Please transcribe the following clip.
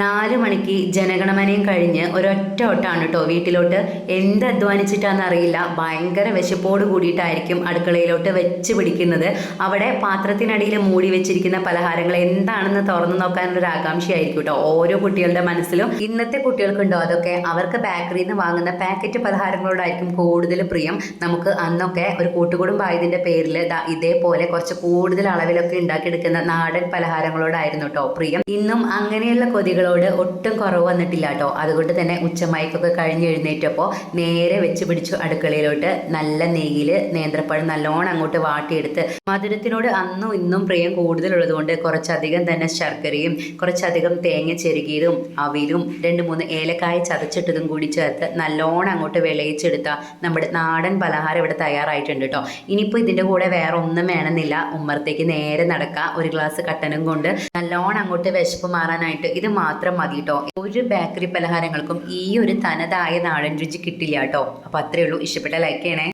നാല് മണിക്ക് ജനഗണമനയും കഴിഞ്ഞ് ഒരൊറ്റ ഓട്ടാണ് കേട്ടോ വീട്ടിലോട്ട് എന്ത് അധ്വാനിച്ചിട്ടാന്ന് അറിയില്ല ഭയങ്കര വിശപ്പോട് കൂടിയിട്ടായിരിക്കും അടുക്കളയിലോട്ട് വെച്ച് പിടിക്കുന്നത്. അവിടെ പാത്രത്തിനടിയിൽ മൂടി വെച്ചിരിക്കുന്ന പലഹാരങ്ങൾ എന്താണെന്ന് തുറന്നു നോക്കാനുള്ളൊരു ആകാംക്ഷയായിരിക്കും കേട്ടോ ഓരോ കുട്ടികളുടെ മനസ്സിലും ഇന്നത്തെ കുട്ടികൾക്കുണ്ടോ? അതൊക്കെ അവർക്ക് ബേക്കറിയിൽ നിന്ന് വാങ്ങുന്ന പാക്കറ്റ് പലഹാരങ്ങളോടായിരിക്കും കൂടുതൽ പ്രിയം. നമുക്ക് അന്നൊക്കെ ഒരു കൂട്ടുകുടുംബായതിന്റെ പേരിൽ ഇതേപോലെ കുറച്ച് കൂടുതൽ അളവിലൊക്കെ ഉണ്ടാക്കിയെടുക്കുന്ന നാടൻ പലഹാരങ്ങളോടായിരുന്നു കേട്ടോ പ്രിയം. ഇന്നും അങ്ങനെയുള്ള കൊതികളോട് ഒട്ടും കുറവ് വന്നിട്ടില്ല കേട്ടോ. അതുകൊണ്ട് തന്നെ ഉച്ചമയക്കൊക്കെ കഴിഞ്ഞ് എഴുന്നേറ്റപ്പോൾ നേരെ വെച്ച് പിടിച്ചു അടുക്കളയിലോട്ട് നല്ല നെയ്യിൽ നേന്ത്രപ്പഴം നല്ലോണം അങ്ങോട്ട് വാട്ടിയെടുത്ത് മധുരത്തിനോട് അന്നും ഇന്നും പ്രിയം കൂടുതലുള്ളത് കൊണ്ട് കുറച്ചധികം തന്നെ ശർക്കരയും കുറച്ചധികം തേങ്ങ ചെരുകിയതും അവിലും രണ്ട് മൂന്ന് ഏലക്കായ ചതച്ചിട്ടതും കൂടി ചേർത്ത് നല്ലോണം അങ്ങോട്ട് വിളയിച്ചെടുത്ത നമ്മുടെ നാടൻ പലഹാരം ഇവിടെ തയ്യാറായിട്ടുണ്ട് കേട്ടോ. ഇനിയിപ്പോൾ ഇതിന്റെ കൂടെ വേറെ ഒന്നും വേണമെന്നില്ല. ഉമ്മറത്തേക്ക് നേരെ നടക്കുക ഒരു ഗ്ലാസ് കട്ടനും കൊണ്ട് നല്ലോണം അങ്ങോട്ട് വിശപ്പ് മാറാനായിട്ട് ഇത് മാത്രം മതി കേട്ടോ ഒരു ബേക്കറി പലഹാരങ്ങൾക്കും ഈ ഒരു തനതായ നാടൻ രുചി കിട്ടില്ല കേട്ടോ. അപ്പോൾ അത്രയേ ഉള്ളൂ. ഇഷ്ടപ്പെട്ട ലൈക്ക് ചെയ്യണേ.